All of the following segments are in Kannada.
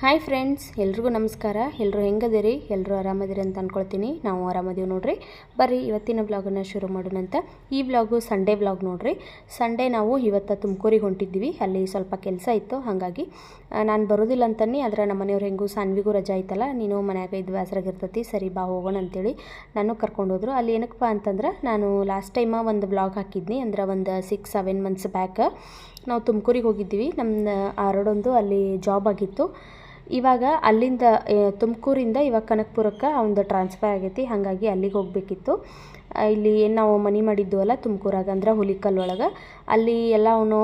ಹಾಯ್ ಫ್ರೆಂಡ್ಸ್ ಎಲ್ರಿಗೂ ನಮಸ್ಕಾರ. ಎಲ್ಲರೂ ಹೆಂಗದಿರಿ? ಎಲ್ಲರೂ ಆರಾಮದಿರಿ ಅಂತ ಅಂದ್ಕೊಳ್ತೀನಿ ನಾವು ಆರಾಮದೀವಿ ನೋಡ್ರಿ. ಬರ್ರಿ, ಇವತ್ತಿನ ಬ್ಲಾಗನ್ನು ಶುರು ಮಾಡೋಣಂತ ಈ ಬ್ಲಾಗು ಸಂಡೇ ಬ್ಲಾಗ್ ನೋಡ್ರಿ. ಸಂಡೇ ನಾವು ಇವತ್ತು ತುಮಕೂರಿಗೆ ಹೊಂಟಿದ್ವಿ. ಅಲ್ಲಿ ಸ್ವಲ್ಪ ಕೆಲಸ ಇತ್ತು. ಹಾಗಾಗಿ ನಾನು ಬರೋದಿಲ್ಲ ಅಂತನಿ ಆದರೆ ನಮ್ಮ ಮನೆಯವ್ರು ಹೆಂಗೂ ಸಾನ್ವಿಗೂ ರಜಾ ಆಯ್ತಲ್ಲ ನೀನು ಮನ್ಯಾಗ ಇದು ಬೇಸರಾಗಿರ್ತೈತಿ ಸರಿ, ಬಾ, ಹೋಗೋಣ ಅಂತೇಳಿ ನಾನು ಕರ್ಕೊಂಡು ಹೋದ್ರು. ಅಲ್ಲಿ ಏನಕ್ಕಪ್ಪ ಅಂತಂದ್ರೆ, ನಾನು ಲಾಸ್ಟ್ ಟೈಮ ಒಂದು ಬ್ಲಾಗ್ ಹಾಕಿದ್ನಿ. ಅಂದ್ರೆ ಒಂದು ಸಿಕ್ಸ್ ಸೆವೆನ್ ಮಂತ್ಸ್ ಬ್ಯಾಕ್ ನಾವು ತುಮಕೂರಿಗೆ ಹೋಗಿದ್ವಿ. ನಮ್ಮ ಆರೋಡೊಂದು ಅಲ್ಲಿ ಜಾಬ್ ಆಗಿತ್ತು. ಇವಾಗ ಅಲ್ಲಿಂದ ತುಮಕೂರಿಂದ ಇವಾಗ ಕನಕಪುರಕ್ಕೆ ಅವನದು ಟ್ರಾನ್ಸ್ಫರ್ ಆಗೈತಿ. ಹಾಗಾಗಿ ಅಲ್ಲಿಗೆ ಹೋಗಬೇಕಿತ್ತು. ಇಲ್ಲಿ ಏನು ನಾವು ಮನೆ ಮಾಡಿದ್ವಲ್ಲ ತುಮಕೂರಾಗ, ಅಂದ್ರೆ ಹುಲಿಕಲ್ ಒಳಗೆ. ಅಲ್ಲಿ ಎಲ್ಲ ಅವನು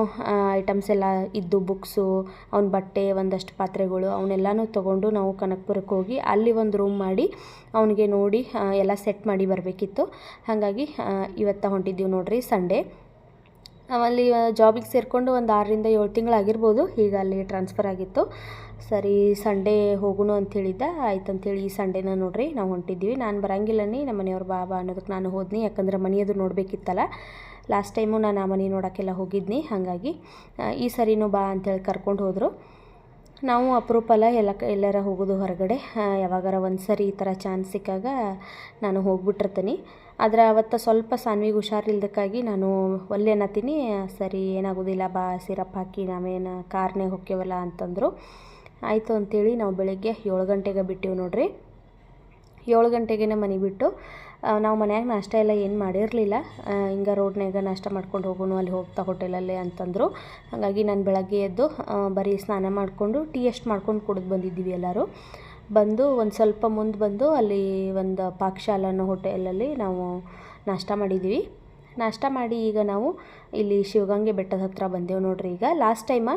ಐಟಮ್ಸ್ ಎಲ್ಲ ಇದ್ದು ಬುಕ್ಸು ಅವ್ನ ಬಟ್ಟೆ, ಒಂದಷ್ಟು ಪಾತ್ರೆಗಳು ಅವನ್ನೆಲ್ಲನೂ ತೊಗೊಂಡು ನಾವು ಕನಕಪುರಕ್ಕೆ ಹೋಗಿ ಅಲ್ಲಿ ಒಂದು ರೂಮ್ ಮಾಡಿ ಅವನಿಗೆ ನೋಡಿ ಎಲ್ಲ ಸೆಟ್ ಮಾಡಿ ಬರಬೇಕಿತ್ತು. ಹಾಗಾಗಿ ಇವತ್ತು ಹೊಂಟಿದ್ದೀವಿ ನೋಡಿರಿ ಸಂಡೇ ಅಲ್ಲಿ ಜಾಬಿಗೆ ಸೇರಿಕೊಂಡು ಒಂದು ಆರರಿಂದ ಏಳು ತಿಂಗಳಾಗಿರ್ಬೋದು. ಈಗ ಅಲ್ಲಿ ಟ್ರಾನ್ಸ್ಫರ್ ಆಗಿತ್ತು. ಸರಿ ಸಂಡೇ ಹೋಗೋಣ ಅಂತ ಹೇಳಿದ್ದ ಆಯ್ತು ಅಂತೇಳಿ ಈ ಸಂಡೇನ ನೋಡ್ರಿ, ನಾವು ಹೊಂಟಿದ್ದೀವಿ. ನಾನು ಬರಂಗಿಲ್ಲನಿ ನಮ್ಮ ಮನೆಯವ್ರ ಬಾಬಾ ಅನ್ನೋದಕ್ಕೆ ನಾನು ಹೋದ್ನಿ. ಯಾಕಂದ್ರೆ ಮನೆಯದು ನೋಡಬೇಕಿತ್ತಲ್ಲ. ಲಾಸ್ಟ್ ಟೈಮು ನಾನು ಆ ಮನೆ ನೋಡೋಕ್ಕೆಲ್ಲ ಹೋಗಿದ್ನಿ. ಹಾಗಾಗಿ ಈ ಸರಿನೂ ಬಾ ಅಂತೇಳಿ ಕರ್ಕೊಂಡು ಹೋದರು. ನಾವು ಅಪರೂಪಲ್ಲ, ಎಲ್ಲ ಎಲ್ಲರ ಹೋಗೋದು ಹೊರಗಡೆ. ಯಾವಾಗಾರ ಒಂದು ಸರಿ ಈ ಥರ ಚಾನ್ಸ್ ಸಿಕ್ಕಾಗ ನಾನು ಹೋಗ್ಬಿಟ್ಟಿರ್ತೀನಿ. ಆದರೆ ಅವತ್ತು ಸ್ವಲ್ಪ ಸಾನ್ವಿಗೆ ಹುಷಾರಿಲ್ದಕ್ಕಾಗಿ ನಾನು ಒಲ್ಲೆ ಅನ್ನತ್ತೀನಿ ಸರಿ ಏನಾಗೋದಿಲ್ಲ ಬಾ ಸಿರಪ್ ಹಾಕಿ ನಾವೇನು ಕಾರ್ನೇ ಹೊಕ್ಕೇವಲ್ಲ ಅಂತಂದರು. ಆಯಿತು ಅಂಥೇಳಿ ನಾವು ಬೆಳಗ್ಗೆ ಏಳು ಗಂಟೆಗೆ ಬಿಟ್ಟಿವಿ ನೋಡ್ರಿ. ಏಳು ಗಂಟೆಗೆ ಮನೆ ಬಿಟ್ಟು ನಾವು ಮನ್ಯಾಗ ನಾಷ್ಟ ಎಲ್ಲ ಏನು ಮಾಡಿರಲಿಲ್ಲ. ಹಿಂಗೆ ರೋಡ್ನಾಗ ನಾಷ್ಟ ಮಾಡ್ಕೊಂಡು ಹೋಗೋಣ, ಅಲ್ಲಿ ಹೋಗ್ತಾ ಹೋಟೆಲಲ್ಲೇ ಅಂತಂದರು. ಹಾಗಾಗಿ ನಾನು ಬೆಳಗ್ಗೆ ಎದ್ದು ಬರೀ ಸ್ನಾನ ಮಾಡಿಕೊಂಡು ಟೀ ಎಷ್ಟು ಮಾಡ್ಕೊಂಡು ಕುಡಿದು ಬಂದಿದ್ದೀವಿ ಎಲ್ಲರೂ. ಬಂದು, ಒಂದು ಸ್ವಲ್ಪ ಮುಂದೆ ಬಂದು ಅಲ್ಲಿ ಒಂದು ಪಾಕಶಾಲ ಅನ್ನೋ ಹೋಟೆಲಲ್ಲಿ ನಾವು ನಾಷ್ಟ ಮಾಡಿದ್ದೀವಿ ನಾಷ್ಟ ಮಾಡಿ ಈಗ ನಾವು ಇಲ್ಲಿ ಶಿವಗಂಗೆ ಬೆಟ್ಟದ ಹತ್ರ ಬಂದೆವು ನೋಡ್ರಿ ಈಗ. ಲಾಸ್ಟ್ ಟೈಮ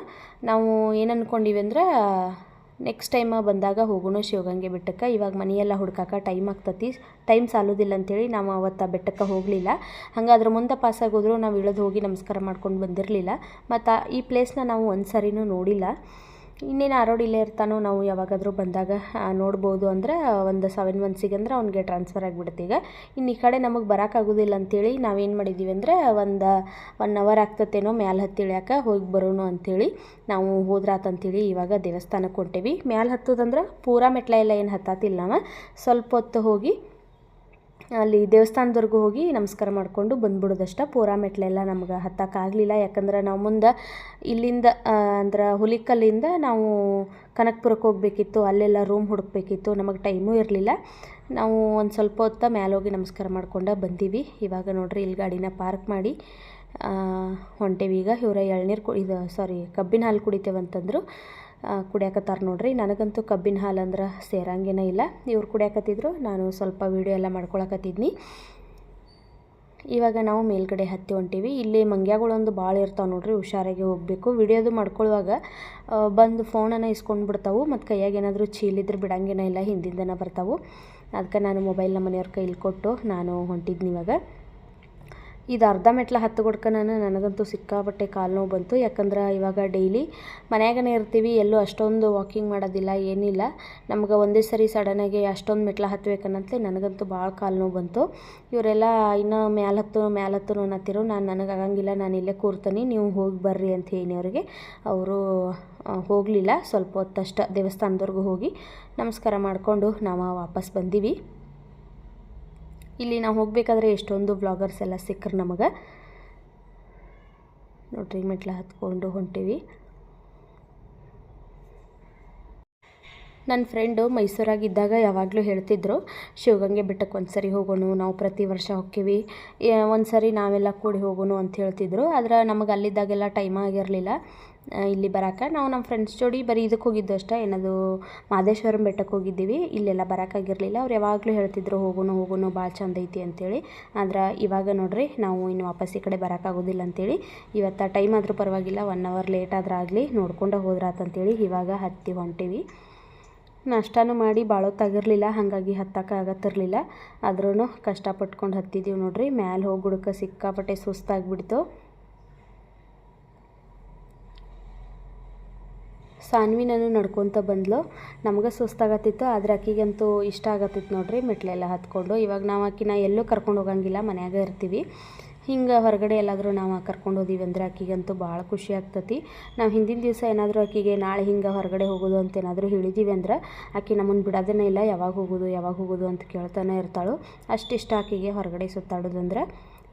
ನಾವು ಏನು ಅಂದ್ಕೊಂಡಿವಿ ಅಂದ್ರೆ ನೆಕ್ಸ್ಟ್ ಟೈಮ ಬಂದಾಗ ಹೋಗೋಣ ಶಿವಗಂಗೆ ಬೆಟ್ಟಕ್ಕೆ. ಇವಾಗ ಮನೆಯೆಲ್ಲ ಹುಡ್ಕಾಕ ಟೈಮ್ ಆಗ್ತತಿ. ಟೈಮ್ ಸಾಲೋದಿಲ್ಲ ಅಂತೇಳಿ ನಾವು ಅವತ್ತು ಬೆಟ್ಟಕ್ಕೆ ಹೋಗಲಿಲ್ಲ. ಹಂಗಾದ್ರೆ ಮುಂದೆ ಪಾಸ್ ಆಗೋದ್ರೂ ನಾವು ಇಳಿದು ಹೋಗಿ ನಮಸ್ಕಾರ ಮಾಡ್ಕೊಂಡು ಬಂದಿರಲಿಲ್ಲ. ಮತ್ತು ಈ ಪ್ಲೇಸ್ನ ನಾವು ಒಂದು ಸರಿನೂ ನೋಡಿಲ್ಲ. ಇನ್ನೇನು ಆರೋಡ್ ಇಲ್ಲೇ ಇರ್ತಾನೋ ನಾವು ಯಾವಾಗಾದರೂ ಬಂದಾಗ ನೋಡ್ಬೋದು ಅಂದ್ರೆ ಒಂದು ಸೆವೆನ್ ಮಂತ್ಸಿಗೆ ಅಂದ್ರೆ ಅವ್ನಿಗೆ ಟ್ರಾನ್ಸ್ಫರ್ ಆಗಿಬಿಡುತ್ತೆ. ಈಗ ಇನ್ನು ಈ ಕಡೆ ನಮಗೆ ಬರೋಕ್ಕಾಗೋದಿಲ್ಲ ಅಂತೇಳಿ ನಾವೇನು ಮಾಡಿದ್ದೀವಿ ಅಂದರೆ, ಒಂದು ಒನ್ ಅವರ್ ಆಗ್ತತೇನೋ ಮ್ಯಾಲೆ ಹತ್ತಿ ಇಳ್ಯಾಕ ಹೋಗಿ ಬರೋಣ ಅಂಥೇಳಿ ನಾವು ಹೋದ್ರಾತಂತೇಳಿ ಇವಾಗ ದೇವಸ್ಥಾನಕ್ಕೆ ಹೊಂಟೇವಿ. ಮ್ಯಾಲೆ ಹತ್ತೋದಂದ್ರೆ ಪೂರಾ ಮೆಟ್ಲ ಎಲ್ಲ ಏನು ಹತ್ತಾತಿಲ್ಲ ನಾವು. ಸ್ವಲ್ಪ ಹೊತ್ತು ಹೋಗಿ ಅಲ್ಲಿ ದೇವಸ್ಥಾನದವರೆಗೂ ಹೋಗಿ ನಮಸ್ಕಾರ ಮಾಡಿಕೊಂಡು ಬಂದ್ಬಿಡೋದಷ್ಟ. ಪೂರಾ ಮೆಟ್ಲೆಲ್ಲ ನಮ್ಗೆ ಹತ್ತಕ್ಕಾಗಲಿಲ್ಲ. ಯಾಕಂದ್ರೆ ನಾವು ಮುಂದೆ ಇಲ್ಲಿಂದ ಅಂದ್ರೆ ಹುಲಿಕಲ್ಲಿಂದ ನಾವು ಕನಕಪುರಕ್ಕೆ ಹೋಗಬೇಕಿತ್ತು. ಅಲ್ಲೆಲ್ಲ ರೂಮ್ ಹುಡುಕ್ಬೇಕಿತ್ತು. ನಮಗೆ ಟೈಮೂ ಇರಲಿಲ್ಲ. ನಾವು ಒಂದು ಸ್ವಲ್ಪ ಹೊತ್ತ ಮ್ಯಾಲೆ ಹೋಗಿ ನಮಸ್ಕಾರ ಮಾಡ್ಕೊಂಡು ಬಂದೀವಿ. ಇವಾಗ ನೋಡ್ರಿ, ಇಲ್ಲಿ ಗಾಡಿನ ಪಾರ್ಕ್ ಮಾಡಿ ಹೊಂಟೇವಿ. ಈಗ ಇವರ ಎಳ್ನೀರು ಕು ಇದು ಸಾರಿ ಕಬ್ಬಿನ ಹಾಲು ಕುಡಿತೇವೆ ಅಂತಂದರು ಕುಡಿಯಾಕತ್ತಾರ ನೋಡ್ರಿ. ನನಗಂತೂ ಕಬ್ಬಿನ ಹಾಲು ಅಂದ್ರೆ ಸೇರಂಗೇನ ಇಲ್ಲ. ಇವ್ರು ಕುಡಿಯಾಕತ್ತಿದ್ರು, ನಾನು ಸ್ವಲ್ಪ ವೀಡಿಯೋ ಎಲ್ಲ ಮಾಡ್ಕೊಳಕತ್ತಿದ್ನಿ. ಇವಾಗ ನಾವು ಮೇಲ್ಗಡೆ ಹತ್ತಿ ಹೊಂಟೀವಿ. ಇಲ್ಲಿ ಮಂಗ್ಯಾಗಳೊಂದು ಭಾಳ ಇರ್ತಾವೆ ನೋಡ್ರಿ, ಹುಷಾರಾಗಿ ಹೋಗಬೇಕು. ವಿಡಿಯೋದು ಮಾಡ್ಕೊಳ್ಳುವಾಗ ಬಂದು ಫೋನನ್ನು ಇಸ್ಕೊಂಡು ಬಿಡ್ತಾವೆ ಮತ್ತು ಕೈಯಾಗ ಏನಾದರೂ ಚೀಲಿದ್ರೆ ಬಿಡಂಗೇನ ಇಲ್ಲ, ಹಿಂದಿಂದನ ಬರ್ತಾವು. ಅದಕ್ಕೆ ನಾನು ಮೊಬೈಲ್ನ ಮನೆಯವ್ರ ಕೈಲಿ ಕೊಟ್ಟು ನಾನು ಹೊಂಟಿದ್ನಿ ಇವಾಗ. ಇದು ಅರ್ಧ ಮೆಟ್ಲ ಹತ್ತು ನಾನು ನನಗಂತೂ ಸಿಕ್ಕಾಪಟ್ಟೆ ಕಾಲು ನೋವು ಬಂತು. ಯಾಕಂದ್ರೆ ಇವಾಗ ಡೈಲಿ ಮನ್ಯಾಗನೇ ಇರ್ತೀವಿ, ಎಲ್ಲೂ ಅಷ್ಟೊಂದು ವಾಕಿಂಗ್ ಮಾಡೋದಿಲ್ಲ, ಏನಿಲ್ಲ. ನಮ್ಗೆ ಒಂದೇ ಸರಿ ಸಡನ್ನಾಗಿ ಅಷ್ಟೊಂದು ಮೆಟ್ಲ ಹತ್ತಬೇಕನ್ನಂತಲೇ ನನಗಂತೂ ಭಾಳ ಕಾಲು ನೋವು ಬಂತು. ಇವರೆಲ್ಲ ಇನ್ನೂ ಮ್ಯಾಲ ಹತ್ತು ಮ್ಯಾಲ ಹತ್ತು ಅನ್ನತ್ತಿರು. ನಾನು ನನಗೆ ಆಗಂಗಿಲ್ಲ, ನಾನು ಇಲ್ಲೇ ಕೂರ್ತೀನಿ, ನೀವು ಹೋಗಿ ಬರ್ರಿ ಅಂತ ಹೇಳಿ ಅವ್ರಿಗೆ. ಅವರು ಹೋಗಲಿಲ್ಲ. ಸ್ವಲ್ಪ ಹೊತ್ತಷ್ಟ ದೇವಸ್ಥಾನದವರೆಗೂ ಹೋಗಿ ನಮಸ್ಕಾರ ಮಾಡಿಕೊಂಡು ನಾವು ವಾಪಸ್ ಬಂದೀವಿ. ಇಲ್ಲಿ ನಾವು ಹೋಗಬೇಕಾದ್ರೆ ಎಷ್ಟೊಂದು ಬ್ಲಾಗರ್ಸ್ ಎಲ್ಲ ಸಿಕ್ಕರು ನಮಗೆ. ನೋಡ್ರಿ, ಮೆಟ್ಲ ಹತ್ಕೊಂಡು ಹೊಂಟೀವಿ. ನನ್ನ ಫ್ರೆಂಡು ಮೈಸೂರಾಗಿದ್ದಾಗ ಯಾವಾಗಲೂ ಹೇಳ್ತಿದ್ರು, ಶಿವಗಂಗೆ ಬೆಟ್ಟಕ್ಕೆ ಒಂದು ಸರಿ ಹೋಗೋಣ, ನಾವು ಪ್ರತಿ ವರ್ಷ ಹೋಗ್ತೀವಿ. ಒಂದು ಸರಿ ನಾವೆಲ್ಲ ಕೂಡಿ ಹೋಗೋಣ ಅಂತ ಹೇಳ್ತಿದ್ರು. ಆದ್ರೆ ನಮಗೆ ಅಲ್ಲಿದ್ದಾಗೆಲ್ಲ ಟೈಮ್ ಆಗಿರಲಿಲ್ಲ. ಇಲ್ಲಿ ಬರೋಕೆ. ನಾವು ನಮ್ಮ ಫ್ರೆಂಡ್ಸ್ ಜೋಡಿ ಬರೀ ಇದಕ್ಕೆ ಹೋಗಿದ್ದು ಅಷ್ಟೇ. ಏನದು, ಮಾದೇಶ್ವರಂ ಬೆಟ್ಟಕ್ಕೆ ಹೋಗಿದ್ದೀವಿ. ಇಲ್ಲೆಲ್ಲ ಬರೋಕ್ಕಾಗಿರಲಿಲ್ಲ ಅವ್ರು ಯಾವಾಗಲೂ ಹೇಳ್ತಿದ್ರು ಹೋಗೋಣ ಹೋಗೋಣ ಭಾಳ ಚಂದ ಐತಿ ಅಂತೇಳಿ. ಆದ್ರೆ ಇವಾಗ ನೋಡ್ರಿ, ನಾವು ಇನ್ನು ವಾಪಸ್ ಈ ಕಡೆ ಬರೋಕ್ಕಾಗೋದಿಲ್ಲ ಅಂತೇಳಿ. ಇವತ್ತು ಟೈಮ್ ಆದರೂ ಪರವಾಗಿಲ್ಲ ಒನ್ ಅವರ್ ಲೇಟ್ ಆದ್ರೆ ಆಗಲಿ, ನೋಡ್ಕೊಂಡು ಹೋದ್ರಾತಂತೇಳಿ ಇವಾಗ ಹತ್ತಿ ಹೊಂಟೀವಿ. ನಾಷ್ಟಾನು ಮಾಡಿ ಬಾಳೋತ್ತಾಗಿರಲಿಲ್ಲ ಹಾಗಾಗಿ ಹತ್ತಕ್ಕೆ ಆಗತ್ತಿರಲಿಲ್ಲ. ಆದ್ರೂ ಕಷ್ಟಪಟ್ಕೊಂಡು ಹತ್ತಿದ್ದೀವಿ ನೋಡ್ರಿ. ಮ್ಯಾಲೆ ಹೋಗಿ ಹುಡುಕ ಸಿಕ್ಕಾಪಟ್ಟೆ ಸುಸ್ತಾಗ್ಬಿಡ್ತು. ಸಾನ್ವಿ ನಾನು ನಡ್ಕೊತ ಬಂದ್ಲು. ನಮಗೆ ಸುಸ್ತಾಗತ್ತಿತ್ತು, ಆದರೆ ಆಕಿಗಂತೂ ಇಷ್ಟ ಆಗತ್ತಿತ್ತು ನೋಡ್ರಿ ಮೆಟ್ಲೆಲ್ಲ ಹತ್ಕೊಂಡು. ಇವಾಗ ನಾವು ಆಕಿನ ಎಲ್ಲೂ ಕರ್ಕೊಂಡು ಹೋಗಂಗಿಲ್ಲ, ಮನ್ಯಾಗ ಇರ್ತೀವಿ. ಹಿಂಗೆ ಹೊರಗಡೆ ಎಲ್ಲಾದರೂ ನಾವು ಕರ್ಕೊಂಡು ಹೋದೀವಿ ಅಂದ್ರೆ ಆಕಿಗಂತೂ ಭಾಳ ಖುಷಿ ಆಗ್ತತಿ. ನಾವು ಹಿಂದಿನ ದಿವಸ ಏನಾದರೂ ಆಕಿಗೆ ನಾಳೆ ಹಿಂಗೆ ಹೊರಗಡೆ ಹೋಗೋದು ಅಂತ ಏನಾದರೂ ಹೇಳಿದ್ದೀವಿ ಅಂದ್ರೆ ಆಕೆ ನಮ್ಮನ್ನು ಬಿಡೋದೇನೇ ಇಲ್ಲ, ಯಾವಾಗ ಹೋಗೋದು ಯಾವಾಗ ಹೋಗೋದು ಅಂತ ಕೇಳ್ತಾನೆ ಇರ್ತಾಳು. ಅಷ್ಟಿಷ್ಟ ಆಕೆಗೆ ಹೊರಗಡೆ ಸುತ್ತಾಡೋದಂದ್ರೆ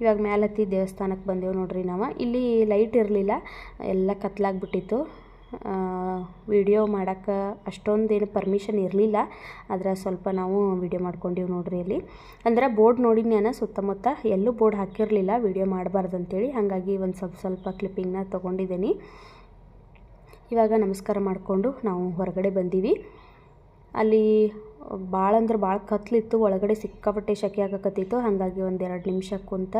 ಇವಾಗ ಮ್ಯಾಲತ್ತಿ ದೇವಸ್ಥಾನಕ್ಕೆ ಬಂದೆವು ನೋಡ್ರಿ ನಾವು. ಇಲ್ಲಿ ಲೈಟ್ ಇರಲಿಲ್ಲ, ಎಲ್ಲ ಕತ್ಲಾಗ್ಬಿಟ್ಟಿತ್ತು. ವಿಡಿಯೋ ಮಾಡೋಕ್ಕೆ ಅಷ್ಟೊಂದೇನು ಪರ್ಮಿಷನ್ ಇರಲಿಲ್ಲ. ಆದರೆ ಸ್ವಲ್ಪ ನಾವು ವಿಡಿಯೋ ಮಾಡ್ಕೊಂಡಿವಿ ನೋಡ್ರಿ ಇಲ್ಲಿ ಅಂದ್ರೆ ಬೋರ್ಡ್ ನೋಡಿ ನಾನು ಸುತ್ತಮುತ್ತ ಎಲ್ಲೂ ಬೋರ್ಡ್ ಹಾಕಿರಲಿಲ್ಲ ವಿಡಿಯೋ ಮಾಡಬಾರ್ದು ಅಂತೇಳಿ ಹಾಗಾಗಿ ಒಂದು ಸ್ವಲ್ಪ ಸ್ವಲ್ಪ ಕ್ಲಿಪ್ಪಿಂಗ್ನ ತೊಗೊಂಡಿದ್ದೀನಿ ಇವಾಗ ನಮಸ್ಕಾರ ಮಾಡಿಕೊಂಡು ನಾವು ಹೊರಗಡೆ ಬಂದೀವಿ. ಅಲ್ಲಿ ಭಾಳ ಅಂದ್ರೆ ಭಾಳ ಕತ್ಲಿತ್ತು, ಒಳಗಡೆ ಸಿಕ್ಕಾಪಟ್ಟೆ ಶೆಕೆ ಆಗಕತ್ತಿತ್ತು. ಹಾಗಾಗಿ ಒಂದು ಎರಡು ನಿಮಿಷ ಕುಂತ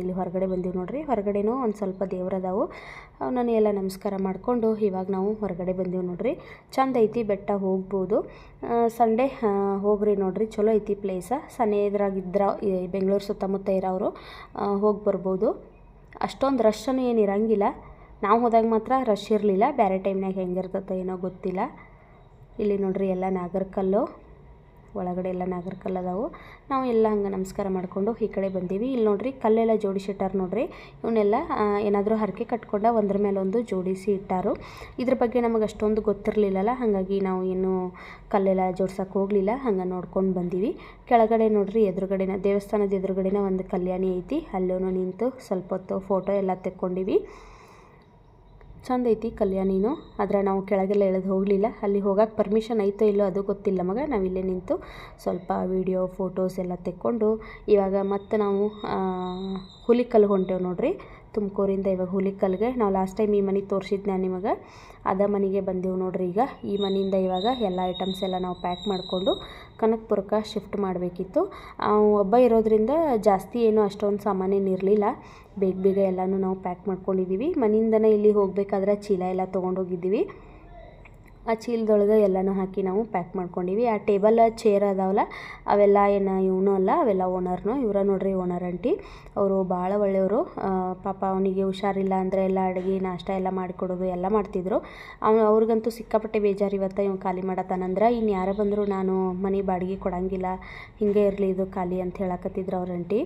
ಇಲ್ಲಿ ಹೊರಗಡೆ ಬಂದೀವಿ ನೋಡ್ರಿ. ಹೊರಗಡೆನೂ ಒಂದು ಸ್ವಲ್ಪ ದೇವ್ರದಾವು ನಾನು ಎಲ್ಲ ನಮಸ್ಕಾರ ಮಾಡಿಕೊಂಡು ಇವಾಗ ನಾವು ಹೊರಗಡೆ ಬಂದೀವಿ ನೋಡ್ರಿ. ಚಂದ ಐತಿ ಬೆಟ್ಟ ಹೋಗ್ಬೋದು. ಸಂಡೇ ಹೋಗ್ರಿ ನೋಡ್ರಿ. ಚಲೋ ಐತಿ ಪ್ಲೇಸ ಇದ್ರಾಗಿದ್ರ, ಈ ಬೆಂಗಳೂರು ಸುತ್ತಮುತ್ತ ಇರೋರು ಹೋಗಿ ಬರ್ಬೋದು. ಅಷ್ಟೊಂದು ರಶ್ ಏನು ಇರಂಗಿಲ್ಲ. ನಾವು ಹೋದಾಗ ಮಾತ್ರ ರಶ್ ಇರಲಿಲ್ಲ. ಬೇರೆ ಟೈಮ್ನಾಗ ಹೆಂಗಿರ್ತೈತೋ ಏನೋ ಗೊತ್ತಿಲ್ಲ. ಇಲ್ಲಿ ನೋಡ್ರಿ ಎಲ್ಲ ನಾಗರಕಲ್ಲು. ಒಳಗಡೆ ಎಲ್ಲ ನಾಗರಕಲ್ಲು ಅದಾವು. ನಾವು ಎಲ್ಲ ಹಂಗೆ ನಮಸ್ಕಾರ ಮಾಡಿಕೊಂಡು ಈ ಕಡೆ ಬಂದೀವಿ. ಇಲ್ಲಿ ನೋಡ್ರಿ ಕಲ್ಲೆಲ್ಲ ಜೋಡಿಸಿಟ್ಟಾರ ನೋಡ್ರಿ. ಇವನ್ನೆಲ್ಲ ಏನಾದರೂ ಹರಕೆ ಕಟ್ಕೊಂಡ ಒಂದ್ರ ಮೇಲೆ ಒಂದು ಜೋಡಿಸಿ ಇಟ್ಟಾರು. ಇದ್ರ ಬಗ್ಗೆ ನಮಗೆ ಅಷ್ಟೊಂದು ಗೊತ್ತಿರಲಿಲ್ಲಲ್ಲ. ಹಾಗಾಗಿ ನಾವು ಏನು ಕಲ್ಲೆಲ್ಲ ಜೋಡ್ಸಕ್ಕೆ ಹೋಗಲಿಲ್ಲ. ಹಂಗೆ ನೋಡ್ಕೊಂಡು ಬಂದೀವಿ. ಕೆಳಗಡೆ ನೋಡ್ರಿ ಎದುರುಗಡೆನ, ದೇವಸ್ಥಾನದ ಎದುರುಗಡೆನ ಒಂದು ಕಲ್ಯಾಣಿ ಐತಿ. ಅಲ್ಲೂ ನಿಂತು ಸ್ವಲ್ಪ ಹೊತ್ತು ಫೋಟೋ ಎಲ್ಲ ತೆಕ್ಕೊಂಡಿವಿ. ಚಂದ ಐತಿ ಕಲ್ಯಾಣಿನೂ ಆದರೆ ನಾವು ಕೆಳಗೆಲ್ಲ ಎಳೆದು ಹೋಗಲಿಲ್ಲ. ಅಲ್ಲಿ ಹೋಗಕ್ಕೆ ಪರ್ಮಿಷನ್ ಐತೋ ಇಲ್ಲೋ ಅದು ಗೊತ್ತಿಲ್ಲ ಮಗ. ನಾವು ಇಲ್ಲೇ ನಿಂತು ಸ್ವಲ್ಪ ವೀಡಿಯೋ ಫೋಟೋಸ್ ಎಲ್ಲ ತೆಕ್ಕೊಂಡು ಇವಾಗ ಮತ್ತೆ ನಾವು ಹುಲಿ ಕಲ್ಲು ಹೊಂಟೇವು ನೋಡ್ರಿ. ತುಮಕೂರಿಂದ ಇವಾಗ ಹುಲಿಕಲ್ಗೆ. ನಾವು ಲಾಸ್ಟ್ ಟೈಮ್ ಈ ಮನೆ ನಾನು ನಿಮಗೆ. ಅದ ಮನೆಗೆ ಬಂದೆವು ನೋಡ್ರಿ ಈಗ. ಈ ಮನೆಯಿಂದ ಇವಾಗ ಎಲ್ಲ ಐಟಮ್ಸ್ ಎಲ್ಲ ನಾವು ಪ್ಯಾಕ್ ಮಾಡಿಕೊಂಡು ಕನಕಪುರಕ್ಕೆ ಶಿಫ್ಟ್ ಮಾಡಬೇಕಿತ್ತು. ಒಬ್ಬ ಇರೋದ್ರಿಂದ ಜಾಸ್ತಿ ಏನು ಅಷ್ಟೊಂದು ಸಾಮಾನೇನು ಇರಲಿಲ್ಲ. ಬೇಗ ಬೇಗ ಎಲ್ಲನೂ ನಾವು ಪ್ಯಾಕ್ ಮಾಡ್ಕೊಂಡಿದ್ದೀವಿ ಮನೆಯಿಂದನೇ ಇಲ್ಲಿ ಹೋಗಬೇಕಾದ್ರೆ ಚೀಲ ಎಲ್ಲ ತೊಗೊಂಡೋಗಿದ್ದೀವಿ. ಆ ಚೀಲದೊಳಗೆ ಎಲ್ಲನೂ ಹಾಕಿ ನಾವು ಪ್ಯಾಕ್ ಮಾಡ್ಕೊಂಡಿವಿ. ಆ ಟೇಬಲ್ ಚೇರ್ ಅದಾವಲ್ಲ, ಅವೆಲ್ಲ ಏನು ಇವನು ಅಲ್ಲ, ಅವೆಲ್ಲ ಓನರ್ನು. ಇವರ ನೋಡ್ರಿ ಓನರ್ ಆಂಟಿ ಅವರು ಭಾಳ ಒಳ್ಳೆಯವರು. ಪಾಪ ಅವನಿಗೆ ಹುಷಾರಿಲ್ಲ ಅಂದರೆ ಎಲ್ಲ ಅಡುಗೆ, ನಾಷ್ಟ ಎಲ್ಲ ಮಾಡಿಕೊಡೋದು, ಎಲ್ಲ ಮಾಡ್ತಿದ್ರು. ಅವ್ನು, ಅವ್ರಿಗಂತೂ ಸಿಕ್ಕಾಪಟ್ಟೆ ಬೇಜಾರು ಇವತ್ತು ಇವ್ನು ಖಾಲಿ ಮಾಡತ್ತಾನಂದ್ರೆ ಇನ್ನು ಯಾರು ಬಂದರೂ ನಾನು ಮನೆ ಬಾಡಿಗೆ ಕೊಡಂಗಿಲ್ಲ, ಹಿಂಗೆ ಇರಲಿ ಇದು ಖಾಲಿ ಅಂತ ಹೇಳಕತ್ತಿದ್ರು ಅವ್ರ ಆಂಟಿ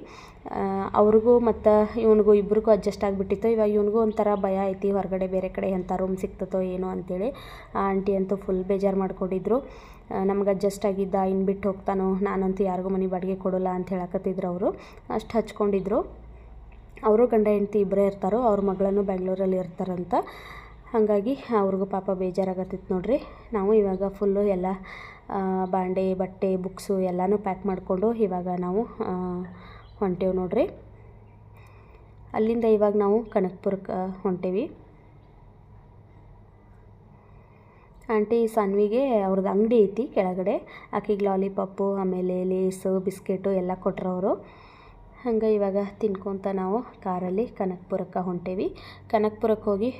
ಅವ್ರಿಗೂ ಮತ್ತು ಇವನಿಗೂ ಇಬ್ರಿಗೂ ಅಡ್ಜಸ್ಟ್ ಆಗಿಬಿಟ್ಟಿತ್ತು. ಇವಾಗ ಇವನಿಗೂ ಒಂಥರ ಭಯ ಐತಿ, ಹೊರಗಡೆ ಬೇರೆ ಕಡೆ ಎಂಥ ರೂಮ್ ಸಿಗ್ತತೋ ಏನೋ ಅಂತೇಳಿ. ಆ ಆಂಟಿ ಅಂತೂ ಫುಲ್ ಬೇಜಾರು ಮಾಡಿಕೊಂಡಿದ್ರು. ನಮ್ಗೆ ಅಡ್ಜಸ್ಟ್ ಆಗಿದ್ದ ಇನ್ನು ಬಿಟ್ಟು ಹೋಗ್ತಾನೋ, ನಾನಂತೂ ಯಾರಿಗೂ ಮನೆ ಬಾಡಿಗೆ ಕೊಡೋಲ್ಲ ಅಂತ ಹೇಳಕತ್ತಿದ್ರು ಅವರು. ಅಷ್ಟು ಹಚ್ಕೊಂಡಿದ್ರು. ಅವರು ಗಂಡ, ಹೆಂಡತಿ ಇಬ್ಬರೇ ಇರ್ತಾರೋ, ಅವ್ರ ಮಗಳನ್ನು ಬೆಂಗಳೂರಲ್ಲಿ ಇರ್ತಾರಂತ. ಹಾಗಾಗಿ ಅವ್ರಿಗೂ ಪಾಪ ಬೇಜಾರಾಗತ್ತಿತ್ತು ನೋಡ್ರಿ. ನಾವು ಇವಾಗ ಫುಲ್ಲು ಎಲ್ಲ ಬಾಂಡೆ, ಬಟ್ಟೆ ಬುಕ್ಸು ಎಲ್ಲನೂ ಪ್ಯಾಕ್ ಮಾಡಿಕೊಂಡು ಇವಾಗ ನಾವು ಹೊಂಟೇವು ನೋಡ್ರಿ. ಅಲ್ಲಿಂದ ಇವಾಗ ನಾವು ಕನಕಪುರಕ್ಕೆ ಹೊಂಟೇವಿ. ಆಂಟಿ ಸಾನ್ವಿಗೆ ಅವ್ರದ್ದು ಅಂಗಡಿ ಐತಿ ಕೆಳಗಡೆ. ಆಕೆಗೆ ಲಾಲಿಪಾಪು, ಆಮೇಲೆ ಲೇಸು, ಬಿಸ್ಕೆಟು ಎಲ್ಲ ಕೊಟ್ಟರು ಅವರು. ಹಂಗೆ ಇವಾಗ ತಿನ್ಕೊತ ನಾವು ಕಾರಲ್ಲಿ ಕನಕಪುರಕ್ಕೆ ಹೊಂಟೇವಿ. ಕನಕಪುರಕ್ಕೆ ಹೋಗಿ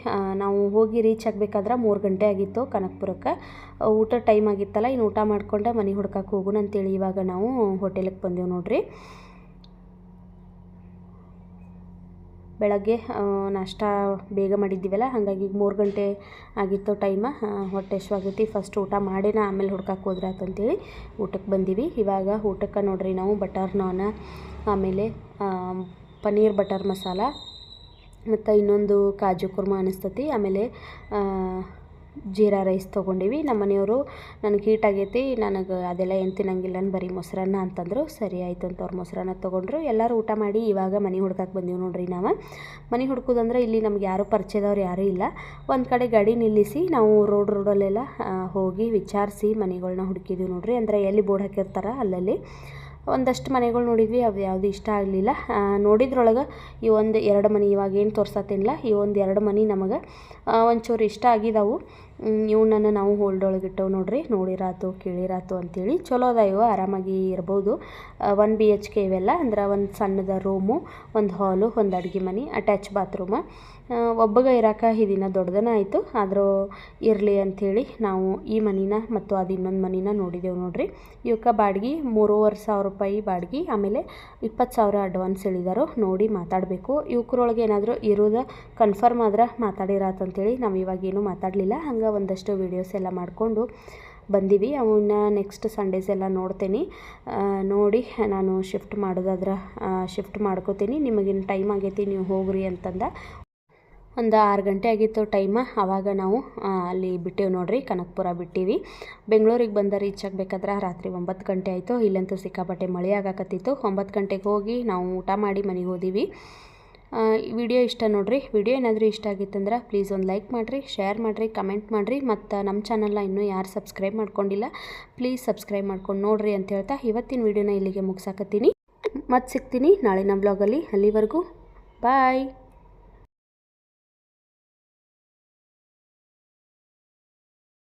ನಾವು ಹೋಗಿ ರೀಚ್ ಆಗಬೇಕಾದ್ರೆ ಮೂರು ಗಂಟೆ ಆಗಿತ್ತು ಕನಕಪುರಕ್ಕೆ. ಊಟ ಟೈಮ್ ಆಗಿತ್ತಲ್ಲ ಇನ್ನು ಊಟ ಮಾಡಿಕೊಂಡೆ ಮನೆ ಹುಡ್ಕಕ್ಕೆ ಹೋಗೋಣ ಅಂತೇಳಿ ಇವಾಗ ನಾವು ಹೋಟೆಲಿಗೆ ಬಂದೆವು ನೋಡ್ರಿ. ಬೆಳಗ್ಗೆ ನಾಷ್ಟ ಬೇಗ ಮಾಡಿದ್ದೀವಲ್ಲ, ಹಾಗಾಗಿ ಮೂರು ಗಂಟೆ ಆಗಿತ್ತು ಟೈಮ ಹೊಟ್ಟೆ ಹಶ್ವಾಗೈತಿ ಫಸ್ಟ್ ಊಟ ಮಾಡಿನ, ಆಮೇಲೆ ಹುಡ್ಕಕ್ಕೆ ಹೋದ್ರೆ ಅಂತಂತೇಳಿ ಊಟಕ್ಕೆ ಬಂದೀವಿ. ಇವಾಗ ಊಟಕ್ಕೆ ನೋಡ್ರಿ ನಾವು, ಬಟರ್ ನಾನ, ಆಮೇಲೆ ಪನ್ನೀರ್ ಬಟರ್ ಮಸಾಲ, ಮತ್ತು ಇನ್ನೊಂದು ಕಾಜು ಕುರ್ಮಾ ಅನಿಸ್ತತಿ. ಆಮೇಲೆ ಜೀರಾ ರೈಸ್ ತೊಗೊಂಡಿವಿ. ನಮ್ಮ ಮನೆಯವರು ನನಗೆ ಹೀಟ್ ಆಗೈತಿ, ನನಗೆ ಅದೆಲ್ಲ ಏನು ತಿನ್ನಂಗಿಲ್ಲ ಬರೀ ಮೊಸರನ್ನ ಅಂತಂದರು. ಸರಿ ಆಯಿತು ಅಂತ ಅವ್ರು ಮೊಸರನ್ನ ತೊಗೊಂಡ್ರು. ಎಲ್ಲರೂ ಊಟ ಮಾಡಿ ಇವಾಗ ಮನೆ ಹುಡ್ಕಕ್ಕೆ ಬಂದೀವಿ ನೋಡ್ರಿ ನಾವು. ಮನೆ ಹುಡ್ಕೋದಂದ್ರೆ ಇಲ್ಲಿ ನಮ್ಗೆ ಯಾರೂ ಪರಿಚಯದವ್ರು ಯಾರೂ ಇಲ್ಲ. ಒಂದು ಕಡೆ ಗಾಡಿ ನಿಲ್ಲಿಸಿ ನಾವು ರೋಡ್ ರೋಡಲ್ಲೆಲ್ಲ ಹೋಗಿ ವಿಚಾರಿಸಿ ಮನೆಗಳನ್ನ ಹುಡುಕಿದ್ವಿ ನೋಡ್ರಿ. ಅಂದರೆ ಎಲ್ಲಿ ಬೋರ್ಡ್ ಹಾಕಿರ್ತಾರೆ ಅಲ್ಲಲ್ಲಿ. ಒಂದಷ್ಟು ಮನೆಗಳು ನೋಡಿದ್ವಿ, ಅವು ಯಾವುದು ಇಷ್ಟ ಆಗಲಿಲ್ಲ. ನೋಡಿದ್ರೊಳಗೆ ಈ ಒಂದು ಎರಡು ಮನೆ ಇವಾಗ ಏನು ತೋರ್ಸತ್ತಿಲ್ಲ ಈ ಒಂದು ಎರಡು ಮನೆ ನಮಗೆ ಒಂಚೂರು ಇಷ್ಟ ಆಗಿದಾವು. ಇವನನ್ನು ನಾವು ಹೋಲ್ಡ್ ಒಳಗೆ ಇಟ್ಟವು ನೋಡ್ರಿ, ನೋಡಿರಾತು, ಕೇಳಿರಾತು ಅಂತೇಳಿ. ಚಲೋ ಅದ ಇವು, ಆರಾಮಾಗಿ ಇರ್ಬೋದು. ಒನ್ ಬಿ ಎಚ್ ಕೆ ಇವೆಲ್ಲ, ಅಂದ್ರೆ ಒಂದು ಸಣ್ಣದ ರೂಮು ಒಂದು ಹಾಲು ಒಂದು ಅಡುಗೆ ಮನೆ ಅಟ್ಯಾಚ್ ಬಾತ್ರೂಮ ಒಬ್ಬಗ ಇರೋಕೆ ದಿನ ದೊಡ್ಡದನ ಆಯಿತು. ಆದರೂ ಇರಲಿ ಅಂಥೇಳಿ ನಾವು ಈ ಮನಿನ ಮತ್ತು ಅದು ಇನ್ನೊಂದು ಮನಿನ ನೋಡಿದೆವು ನೋಡಿರಿ. ಇವಕ್ಕೆ ಬಾಡ್ಗೆ ಮೂರುವರೆ ಸಾವಿರ ರೂಪಾಯಿ ಬಾಡ್ಗೆ, ಆಮೇಲೆ ಇಪ್ಪತ್ತು ಸಾವಿರ ಅಡ್ವಾನ್ಸ್ ಹೇಳಿದಾರೋ. ನೋಡಿ ಮಾತಾಡಬೇಕು. ಇವಕ್ರೊಳಗೆ ಏನಾದರೂ ಇರೋದು ಕನ್ಫರ್ಮ್ ಆದ್ರೆ ಮಾತಾಡಿರಾತಂತೇಳಿ ನಾವು ಇವಾಗ ಏನೂ ಮಾತಾಡಲಿಲ್ಲ. ಹಂಗೆ ಒಂದಷ್ಟು ವೀಡಿಯೋಸ್ ಎಲ್ಲ ಮಾಡಿಕೊಂಡು ಬಂದೀವಿ. ಅವನ್ನ ನೆಕ್ಸ್ಟ್ ಸಂಡೇಸ್ ಎಲ್ಲ ನೋಡ್ತೀನಿ. ನೋಡಿ ನಾನು ಶಿಫ್ಟ್ ಮಾಡೋದಾದ್ರೆ ಶಿಫ್ಟ್ ಮಾಡ್ಕೋತೀನಿ. ನಿಮಗಿನ್ನು ಟೈಮ್ ಆಗೈತಿ, ನೀವು ಹೋಗ್ರಿ ಅಂತಂದ ಒಂದು ಆರು ಗಂಟೆ ಆಗಿತ್ತು ಟೈಮ. ಆವಾಗ ನಾವು ಅಲ್ಲಿ ಬಿಟ್ಟೇವು ನೋಡ್ರಿ, ಕನಕಪುರ ಬಿಟ್ಟೀವಿ. ಬೆಂಗಳೂರಿಗೆ ಬಂದ ರೀಚ್ ಆಗಬೇಕಾದ್ರೆ ರಾತ್ರಿ ಒಂಬತ್ತು ಗಂಟೆ ಆಯಿತು. ಇಲ್ಲಂತೂ ಸಿಕ್ಕಾಪಟ್ಟೆ ಮಳೆ ಆಗಾಕತ್ತಿತ್ತು. ಒಂಬತ್ತು ಗಂಟೆಗೆ ಹೋಗಿ ನಾವು ಊಟ ಮಾಡಿ ಮನೆಗೆ ಹೋದೀವಿ. ವಿಡಿಯೋ ಇಷ್ಟ ನೋಡ್ರಿ. ವಿಡಿಯೋ ಏನಾದರೂ ಇಷ್ಟ ಆಗಿತ್ತಂದ್ರೆ ಪ್ಲೀಸ್ ಒಂದು ಲೈಕ್ ಮಾಡಿರಿ, ಶೇರ್ ಮಾಡಿರಿ, ಕಮೆಂಟ್ ಮಾಡಿರಿ. ಮತ್ತು ನಮ್ಮ ಚಾನಲ್ನ ಇನ್ನೂ ಯಾರು ಸಬ್ಸ್ಕ್ರೈಬ್ ಮಾಡ್ಕೊಂಡಿಲ್ಲ, ಪ್ಲೀಸ್ ಸಬ್ಸ್ಕ್ರೈಬ್ ಮಾಡ್ಕೊಂಡು ನೋಡ್ರಿ ಅಂತ ಹೇಳ್ತಾ ಇವತ್ತಿನ ವಿಡಿಯೋನ ಇಲ್ಲಿಗೆ ಮುಗಿಸಾಕತ್ತೀನಿ. ಮತ್ತೆ ಸಿಗ್ತೀನಿ ನಾಳೆ ನಮ್ಮ ಬ್ಲಾಗಲ್ಲಿ. ಅಲ್ಲಿವರೆಗೂ ಬಾಯ್.